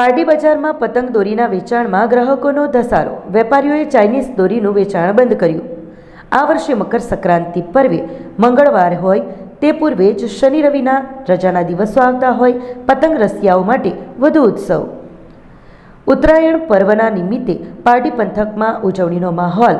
Party બજારમાં પતંગ દોરીના વેચાણમાં ગ્રાહકોનો ધસારો. વેપારીઓએ ચાઇનીઝ દોરીનું વેચાણ બંધ કર્યું. આ વર્ષે મકર સંક્રાંતિ પર્વે મંગળવાર હોય તે પૂર્વે જ શનિ રવિના રજાના દિવસો આવતા હોય પતંગ રસિયાઓ માટે વધુ ઉત્સવ. ઉત્તરાયણ પર્વના નિમિત્તે પાર્ટી પંથકમાં ઉજવણીનો માહોલ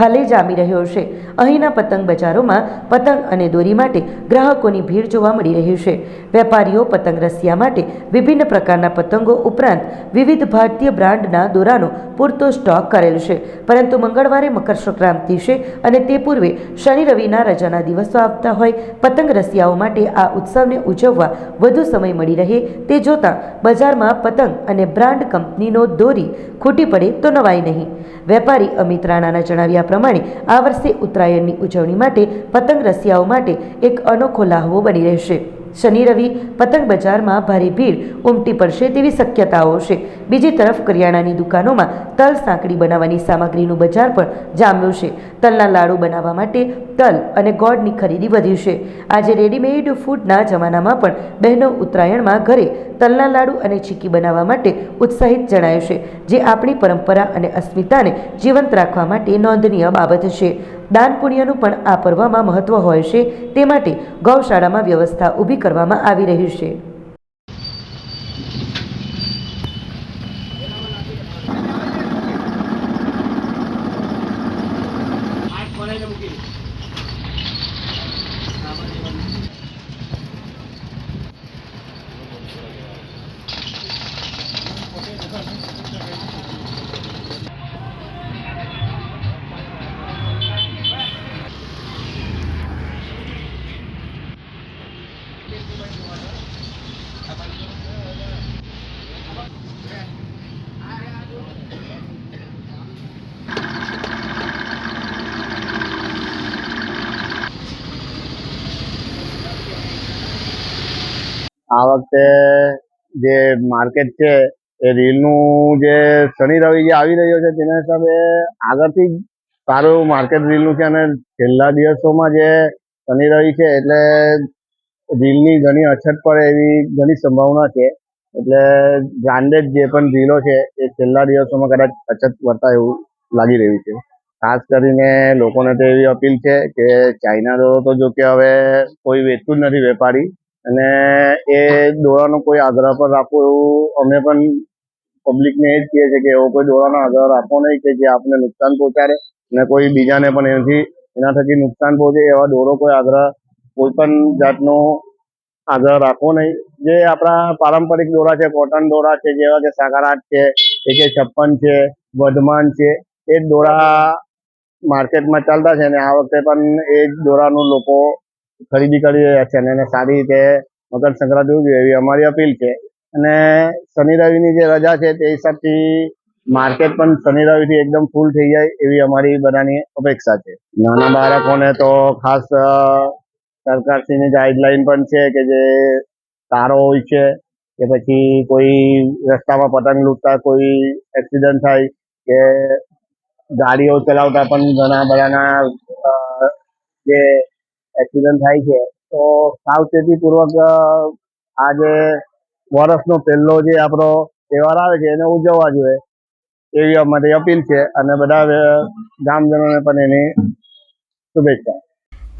હાલે જામી રહ્યો છે. અહીંના પતંગ બજારોમાં પતંગ અને દોરી માટે ગ્રાહકોની ભીડ જોવા મળી રહી છે. વેપારીઓ પતંગ રસિયા માટે વિભિન્ન પ્રકારના પતંગો ઉપરાંત વિવિધ ભારતીય બ્રાન્ડના દોરાનો પૂરતો સ્ટોક કરેલ છે. પરંતુ મંગળવારે મકર સંક્રાંતિ છે અને તે પૂર્વે શનિ રવિના રજાના દિવસો આવતા હોય પતંગ રસિયાઓ માટે આ ઉત્સવને ઉજવવા વધુ સમય મળી રહે તે જોતાં બજારમાં પતંગ અને બ્રાન્ડ કંપનીનો દોરી ખૂટી પડે તો નવાય નહીં. વેપારી અમિત રાણાના જણાવ્યા પ્રમાણે આ વર્ષે ઉત્તરાયણની ઉજવણી માટે પતંગ રસિયાઓ માટે એક અનોખો લાહવો બની રહેશે. શનિ, રવિ, પતંગ બજારમાં ભારે ભીડ ઉમટી પડશે તેવી શક્યતાઓ છે. બીજી તરફ કરિયાણાની દુકાનોમાં તલ સાંકડી બનાવવાની સામગ્રીનું બજાર પણ જામ્યું છે. તલના લાડુ બનાવવા માટે તલ અને ગોળની ખરીદી વધી છે. આજે રેડીમેડ ફૂડના જમાનામાં પણ બહેનો ઉત્તરાયણમાં ઘરે તલના લાડુ અને ચીકી બનાવવા માટે ઉત્સાહિત જણાય છે, જે આપણી પરંપરા અને અસ્મિતાને જીવંત રાખવા માટે નોંધનીય બાબત છે. દાન પુણ્યનું પણ આ પર્વમાં મહત્વ હોય છે. તે માટે ગૌશાળામાં વ્યવસ્થા ઊભી કરવામાં આવી રહ્યું છે. આ વખતે જે માર્કેટ છે, એ રીલનું જે શનિ રવિ જે આવી રહ્યો છે, તેના હિસાબે આગળથી સારું માર્કેટ રીલનું છે, અને છેલ્લા દિવસોમાં જે શનિ રવિ છે, એટલે રીલની ઘણી અછત પડે એવી ઘણી સંભાવના છે. એટલે બ્રાન્ડેડ જે પણ રીલો છે, એ છેલ્લા દિવસોમાં કદાચ અછત વર્તાય એવું લાગી રહ્યું છે. ખાસ કરીને લોકોને તો એવી અપીલ છે કે ચાઇના તો જો કે હવે કોઈ વેચતું જ નથી વેપારી. અને એ દોરાનો કોઈ આગ્રહ પર રાખવો એવું અમે પણ પબ્લિકને એ જ કહીએ છીએ કે એવો કોઈ દોરાનો આગ્રહ રાખવો નહીં કે જે આપને નુકસાન પહોંચાડે. અને કોઈ બીજાને પણ એનાથી, એના થકી નુકસાન પહોંચે એવા દોરો કોઈ આગ્રહ કોઈ પણ જાતનો આગ્રહ રાખવો નહીં. જે આપણા પારંપરિક દોરા છે કોટન દોરા છે, જેવા કે સાકારાટ છે એકે છપ્પન છે વધમાન છે, એ દોરા માર્કેટમાં ચાલતા છે અને આ વખતે પણ એ જ દોરાનું લોકો ખરીદી કરી રહ્યા છે અને એને સારી રીતે મકર સંક્રાંતિ ઉજવે. એવી અમારી અપીલ છે. અને શનિ રવિની જે રજા છે, તે હિસાબથી માર્કેટ પણ શનિ રવિથી એકદમ ફૂલ થઈ જાય એવી અમારી બધાની અપેક્ષા છે. નાના બાળકોને તો ખાસ સરકારશ્રીની ગાઈડલાઈન પણ છે કે જે તારો હોય છે, કે પછી કોઈ રસ્તામાં પતંગ લૂંટતા, કોઈ એક્સિડન્ટ થાય, કે ગાડીઓ ચલાવતા પણ ઘણા બધાના જે એક્સિડન્ટ થાય છે. તો સાવચેતીપૂર્વક આ જે વર્ષનો પહેલો જે આપણો તહેવાર આવે છે, એને ઉજવવા જોઈએ. એવી અમારી અપીલ છે અને બધા ગામજનોને પણ એની શુભેચ્છા.